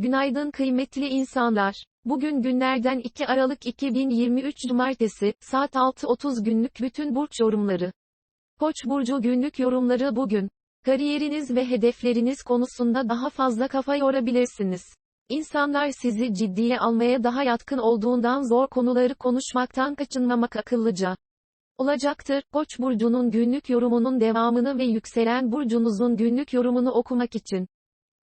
Günaydın kıymetli insanlar. Bugün günlerden 2 Aralık 2023 Cumartesi, saat 6.30 günlük bütün burç yorumları. Koç burcu günlük yorumları bugün. Kariyeriniz ve hedefleriniz konusunda daha fazla kafa yorabilirsiniz. İnsanlar sizi ciddiye almaya daha yatkın olduğundan zor konuları konuşmaktan kaçınmamak akıllıca olacaktır. Koç burcunun günlük yorumunun devamını ve yükselen burcunuzun günlük yorumunu okumak için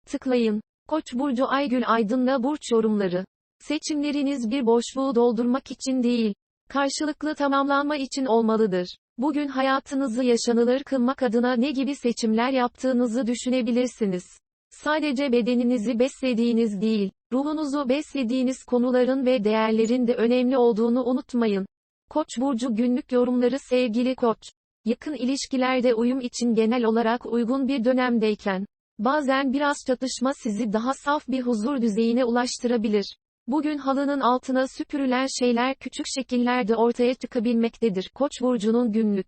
tıklayın. Koç burcu Aygül Aydın'la burç yorumları. Seçimleriniz bir boşluğu doldurmak için değil, karşılıklı tamamlanma için olmalıdır. Bugün hayatınızı yaşanılır kılmak adına ne gibi seçimler yaptığınızı düşünebilirsiniz. Sadece bedeninizi beslediğiniz değil, ruhunuzu beslediğiniz konuların ve değerlerin de önemli olduğunu unutmayın. Koç burcu günlük yorumları sevgili Koç. Yakın ilişkilerde uyum için genel olarak uygun bir dönemdeyken, bazen biraz çatışma sizi daha saf bir huzur düzeyine ulaştırabilir. Bugün halının altına süpürülen şeyler küçük şekillerde ortaya çıkabilmektedir. Koç burcunun günlük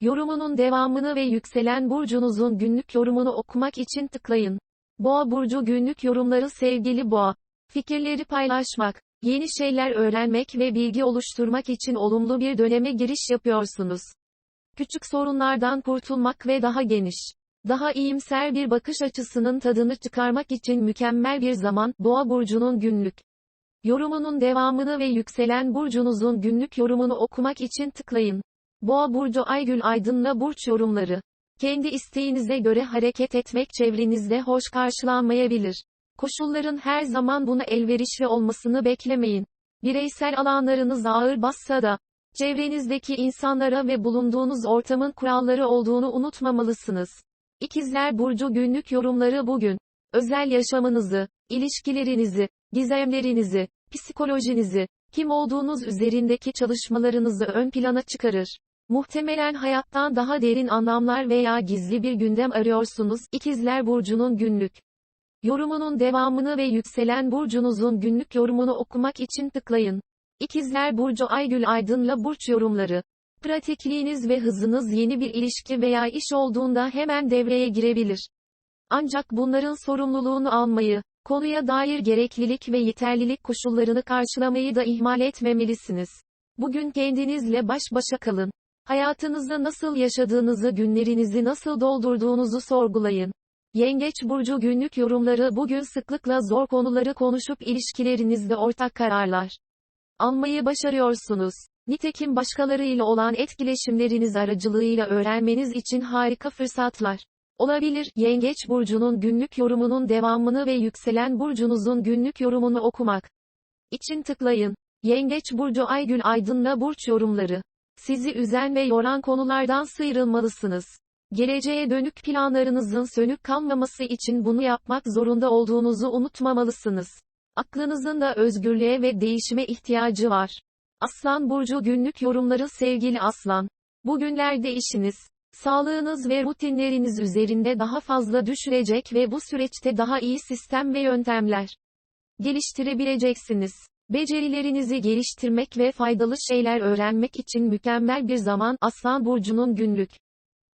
yorumunun devamını ve yükselen burcunuzun günlük yorumunu okumak için tıklayın. Boğa burcu günlük yorumları sevgili Boğa. Fikirleri paylaşmak, yeni şeyler öğrenmek ve bilgi oluşturmak için olumlu bir döneme giriş yapıyorsunuz. Küçük sorunlardan kurtulmak ve daha geniş, daha iyimser bir bakış açısının tadını çıkarmak için mükemmel bir zaman, Boğa burcunun günlük yorumunun devamını ve yükselen burcunuzun günlük yorumunu okumak için tıklayın. Boğa burcu Aygül Aydın'la burç yorumları. Kendi isteğinize göre hareket etmek çevrenizde hoş karşılanmayabilir. Koşulların her zaman buna elverişli olmasını beklemeyin. Bireysel alanlarınız ağır bassa da, çevrenizdeki insanlara ve bulunduğunuz ortamın kuralları olduğunu unutmamalısınız. İkizler Burcu günlük yorumları bugün, özel yaşamınızı, ilişkilerinizi, gizemlerinizi, psikolojinizi, kim olduğunuz üzerindeki çalışmalarınızı ön plana çıkarır. Muhtemelen hayattan daha derin anlamlar veya gizli bir gündem arıyorsunuz. İkizler Burcu'nun günlük yorumunun devamını ve yükselen burcunuzun günlük yorumunu okumak için tıklayın. İkizler Burcu Aygül Aydın'la burç yorumları. Pratikliğiniz ve hızınız yeni bir ilişki veya iş olduğunda hemen devreye girebilir. Ancak bunların sorumluluğunu almayı, konuya dair gereklilik ve yeterlilik koşullarını karşılamayı da ihmal etmemelisiniz. Bugün kendinizle baş başa kalın. Hayatınızda nasıl yaşadığınızı, günlerinizi nasıl doldurduğunuzu sorgulayın. Yengeç burcu günlük yorumları bugün sıklıkla zor konuları konuşup ilişkilerinizde ortak kararlar almayı başarıyorsunuz. Nitekim başkalarıyla olan etkileşimleriniz aracılığıyla öğrenmeniz için harika fırsatlar olabilir. Yengeç burcunun günlük yorumunun devamını ve yükselen burcunuzun günlük yorumunu okumak için tıklayın. Yengeç burcu Aygül Aydın'la burç yorumları. Sizi üzen ve yoran konulardan sıyrılmalısınız. Geleceğe dönük planlarınızın sönük kalmaması için bunu yapmak zorunda olduğunuzu unutmamalısınız. Aklınızın da özgürlüğe ve değişime ihtiyacı var. Aslan Burcu günlük yorumları sevgili Aslan. Bugünlerde işiniz, sağlığınız ve rutinleriniz üzerinde daha fazla düşürecek ve bu süreçte daha iyi sistem ve yöntemler geliştirebileceksiniz. Becerilerinizi geliştirmek ve faydalı şeyler öğrenmek için mükemmel bir zaman Aslan Burcu'nun günlük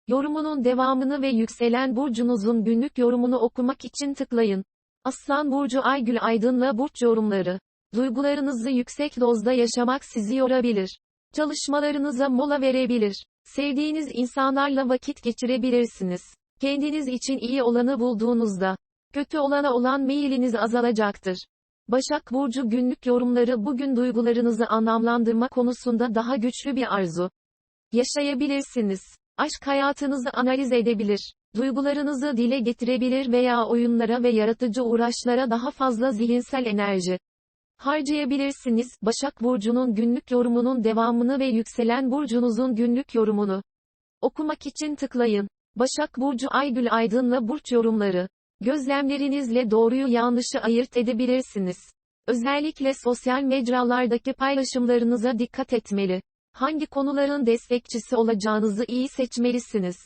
yorumunun devamını ve yükselen burcunuzun günlük yorumunu okumak için tıklayın. Aslan Burcu Aygül Aydın'la burç yorumları. Duygularınızı yüksek dozda yaşamak sizi yorabilir. Çalışmalarınıza mola verebilir. Sevdiğiniz insanlarla vakit geçirebilirsiniz. Kendiniz için iyi olanı bulduğunuzda, kötü olana olan meyiliniz azalacaktır. Başak Burcu günlük yorumları bugün duygularınızı anlamlandırma konusunda daha güçlü bir arzu yaşayabilirsiniz. Aşk hayatınızı analiz edebilir. Duygularınızı dile getirebilir veya oyunlara ve yaratıcı uğraşlara daha fazla zihinsel enerji harcayabilirsiniz. Başak Burcu'nun günlük yorumunun devamını ve yükselen burcunuzun günlük yorumunu okumak için tıklayın. Başak Burcu Aygül Aydın'la burç yorumları. Gözlemlerinizle doğruyu yanlışı ayırt edebilirsiniz. Özellikle sosyal mecralardaki paylaşımlarınıza dikkat etmeli. Hangi konuların destekçisi olacağınızı iyi seçmelisiniz.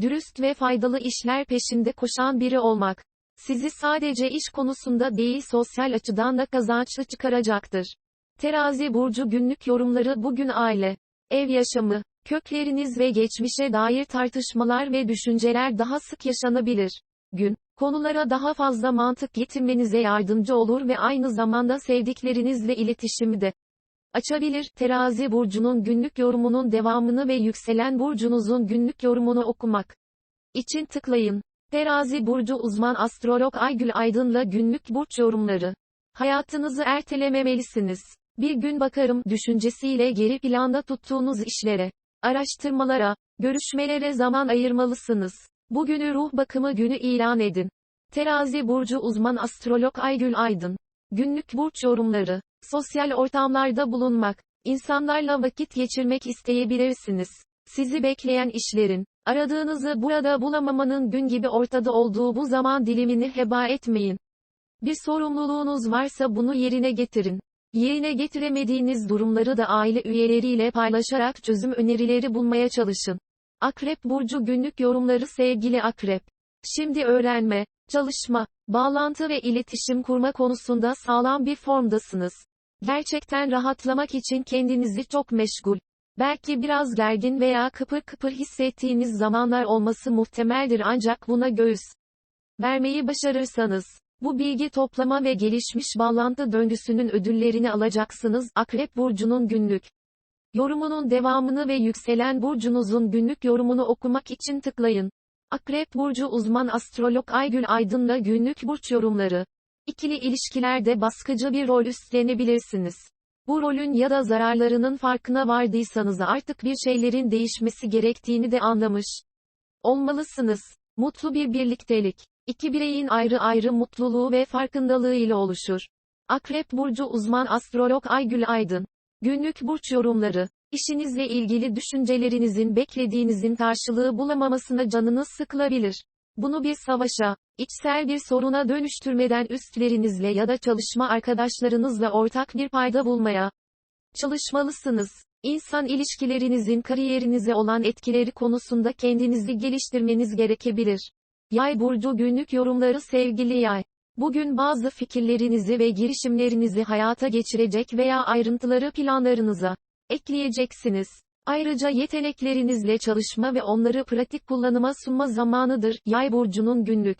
Dürüst ve faydalı işler peşinde koşan biri olmak sizi sadece iş konusunda değil sosyal açıdan da kazançlı çıkaracaktır. Terazi burcu günlük yorumları bugün aile, ev yaşamı, kökleriniz ve geçmişe dair tartışmalar ve düşünceler daha sık yaşanabilir. gün, konulara daha fazla mantık getirmenize yardımcı olur ve aynı zamanda sevdiklerinizle iletişimi de açabilir. Terazi burcunun günlük yorumunun devamını ve yükselen burcunuzun günlük yorumunu okumak için tıklayın. Terazi burcu uzman astrolog Aygül Aydın'la günlük burç yorumları. Hayatınızı ertelememelisiniz. Bir gün bakarım düşüncesiyle geri planda tuttuğunuz işlere, araştırmalara, görüşmelere zaman ayırmalısınız. Bugünü ruh bakımı günü ilan edin. Terazi burcu uzman astrolog Aygül Aydın. Günlük burç yorumları. Sosyal ortamlarda bulunmak, insanlarla vakit geçirmek isteyebilirsiniz. Sizi bekleyen işlerin, aradığınızı burada bulamamanın gün gibi ortada olduğu bu zaman dilimini heba etmeyin. Bir sorumluluğunuz varsa bunu yerine getirin. Yerine getiremediğiniz durumları da aile üyeleriyle paylaşarak çözüm önerileri bulmaya çalışın. Akrep Burcu günlük yorumları sevgili Akrep. Şimdi öğrenme, çalışma, bağlantı ve iletişim kurma konusunda sağlam bir formdasınız. Gerçekten rahatlamak için kendinizi çok meşgul, belki biraz gergin veya kıpır kıpır hissettiğiniz zamanlar olması muhtemeldir ancak buna göğüs vermeyi başarırsanız, bu bilgi toplama ve gelişmiş bağlantı döngüsünün ödüllerini alacaksınız. Akrep Burcu'nun günlük yorumunun devamını ve yükselen burcunuzun günlük yorumunu okumak için tıklayın. Akrep Burcu uzman astrolog Aygül Aydın'la günlük burç yorumları. İkili ilişkilerde baskıcı bir rol üstlenebilirsiniz. Bu rolün ya da zararlarının farkına vardıysanız artık bir şeylerin değişmesi gerektiğini de anlamış olmalısınız. Mutlu bir birliktelik. İki bireyin ayrı ayrı mutluluğu ve farkındalığı ile oluşur. Akrep Burcu uzman astrolog Aygül Aydın. Günlük burç yorumları. İşinizle ilgili düşüncelerinizin beklediğinizin karşılığı bulamamasına canınız sıkılabilir. Bunu bir savaşa, içsel bir soruna dönüştürmeden üstlerinizle ya da çalışma arkadaşlarınızla ortak bir payda bulmaya çalışmalısınız. İnsan ilişkilerinizin kariyerinize olan etkileri konusunda kendinizi geliştirmeniz gerekebilir. Yay burcu günlük yorumları sevgili yay. Bugün bazı fikirlerinizi ve girişimlerinizi hayata geçirecek veya ayrıntıları planlarınıza ekleyeceksiniz. Ayrıca yeteneklerinizle çalışma ve onları pratik kullanıma sunma zamanıdır. Yay burcunun günlük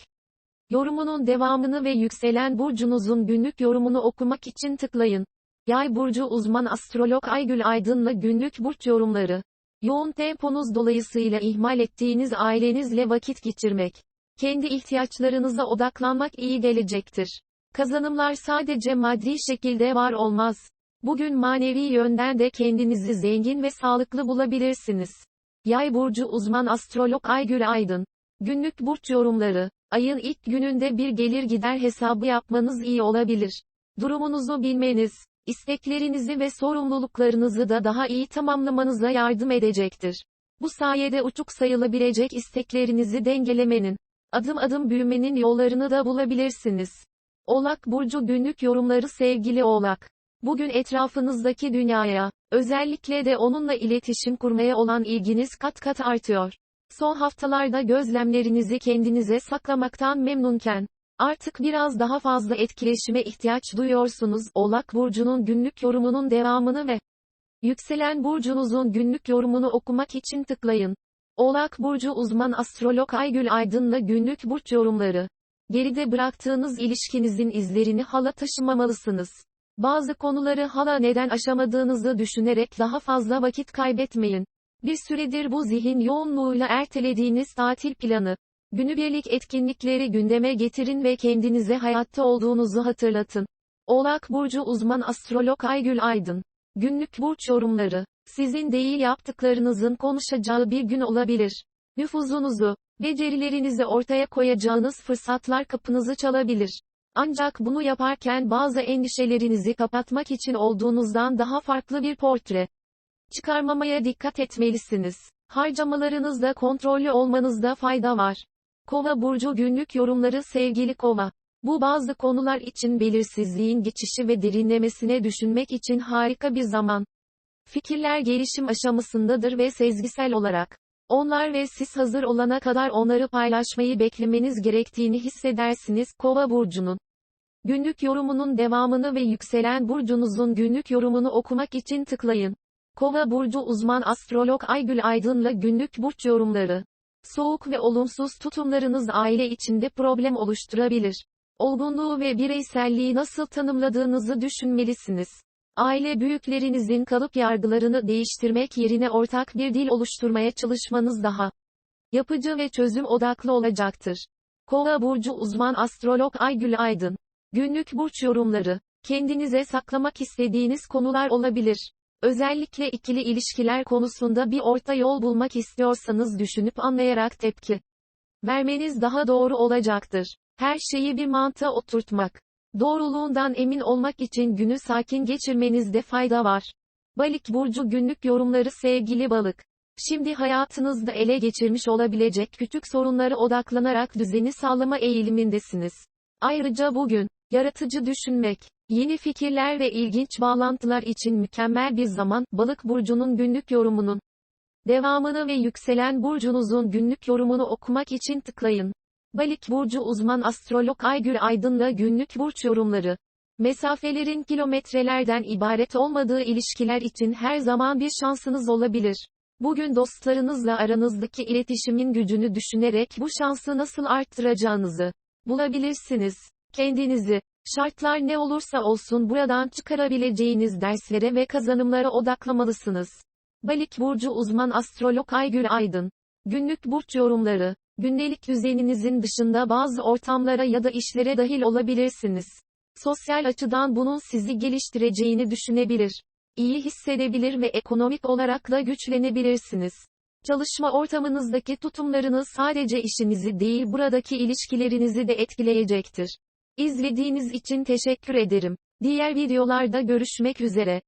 yorumunun devamını ve yükselen burcunuzun günlük yorumunu okumak için tıklayın. Yay burcu uzman astrolog Aygül Aydın'la günlük burç yorumları. Yoğun temponuz dolayısıyla ihmal ettiğiniz ailenizle vakit geçirmek kendi ihtiyaçlarınıza odaklanmak iyi gelecektir. Kazanımlar sadece maddi şekilde var olmaz. Bugün manevi yönden de kendinizi zengin ve sağlıklı bulabilirsiniz. Yay burcu uzman astrolog Aygül Aydın. Günlük burç yorumları. Ayın ilk gününde bir gelir gider hesabı yapmanız iyi olabilir. Durumunuzu bilmeniz, isteklerinizi ve sorumluluklarınızı da daha iyi tamamlamanıza yardım edecektir. Bu sayede uçuk sayılabilecek isteklerinizi dengelemenin, Adım adım büyümenin yollarını da bulabilirsiniz. Oğlak Burcu günlük yorumları sevgili Oğlak. Bugün etrafınızdaki dünyaya, özellikle de onunla iletişim kurmaya olan ilginiz kat kat artıyor. Son haftalarda gözlemlerinizi kendinize saklamaktan memnunken, artık biraz daha fazla etkileşime ihtiyaç duyuyorsunuz. Oğlak Burcu'nun günlük yorumunun devamını ve Yükselen burcunuzun günlük yorumunu okumak için tıklayın. Oğlak Burcu uzman astrolog Aygül Aydın'la günlük burç yorumları. Geride bıraktığınız ilişkinizin izlerini hala taşımamalısınız. Bazı konuları hala neden aşamadığınızı düşünerek daha fazla vakit kaybetmeyin. Bir süredir bu zihin yoğunluğuyla ertelediğiniz tatil planı, günübirlik etkinlikleri gündeme getirin ve kendinize hayatta olduğunuzu hatırlatın. Oğlak Burcu uzman astrolog Aygül Aydın. Günlük burç yorumları sizin değil yaptıklarınızın konuşacağı bir gün olabilir. Nüfuzunuzu, becerilerinizi ortaya koyacağınız fırsatlar kapınızı çalabilir. Ancak bunu yaparken bazı endişelerinizi kapatmak için olduğunuzdan daha farklı bir portre çıkarmamaya dikkat etmelisiniz. Harcamalarınızda kontrollü olmanızda fayda var. Kova burcu günlük yorumları sevgili Kova. Bu bazı konular için belirsizliğin geçişi ve derinlemesine düşünmek için harika bir zaman. Fikirler gelişim aşamasındadır ve sezgisel olarak. Onlar ve siz hazır olana kadar onları paylaşmayı beklemeniz gerektiğini hissedersiniz. Kova burcunun günlük yorumunun devamını ve yükselen burcunuzun günlük yorumunu okumak için tıklayın. Kova burcu uzman astrolog Aygül Aydın'la günlük burç yorumları. Soğuk ve olumsuz tutumlarınız aile içinde problem oluşturabilir. Olgunluğu ve bireyselliği nasıl tanımladığınızı düşünmelisiniz. Aile büyüklerinizin kalıp yargılarını değiştirmek yerine ortak bir dil oluşturmaya çalışmanız daha yapıcı ve çözüm odaklı olacaktır. Kova burcu uzman astrolog Aygül Aydın. Günlük burç yorumları. Kendinize saklamak istediğiniz konular olabilir. Özellikle ikili ilişkiler konusunda bir orta yol bulmak istiyorsanız düşünüp anlayarak tepki vermeniz daha doğru olacaktır. Her şeyi bir mantığa oturtmak. Doğruluğundan emin olmak için günü sakin geçirmenizde fayda var. Balık burcu günlük yorumları sevgili balık. Şimdi hayatınızda ele geçirmiş olabilecek küçük sorunlara odaklanarak düzeni sağlama eğilimindesiniz. Ayrıca bugün, yaratıcı düşünmek, yeni fikirler ve ilginç bağlantılar için mükemmel bir zaman, balık burcunun günlük yorumunun devamını ve yükselen burcunuzun günlük yorumunu okumak için tıklayın. Balık burcu uzman astrolog Aygül Aydın'la günlük burç yorumları. Mesafelerin kilometrelerden ibaret olmadığı ilişkiler için her zaman bir şansınız olabilir. Bugün dostlarınızla aranızdaki iletişimin gücünü düşünerek bu şansı nasıl arttıracağınızı bulabilirsiniz. Kendinizi, şartlar ne olursa olsun buradan çıkarabileceğiniz derslere ve kazanımlara odaklamalısınız. Balık burcu uzman astrolog Aygül Aydın. Günlük burç yorumları. Gündelik düzeninizin dışında bazı ortamlara ya da işlere dahil olabilirsiniz. Sosyal açıdan bunun sizi geliştireceğini düşünebilir. İyi hissedebilir ve ekonomik olarak da güçlenebilirsiniz. Çalışma ortamınızdaki tutumlarınız sadece işinizi değil buradaki ilişkilerinizi de etkileyecektir. İzlediğiniz için teşekkür ederim. Diğer videolarda görüşmek üzere.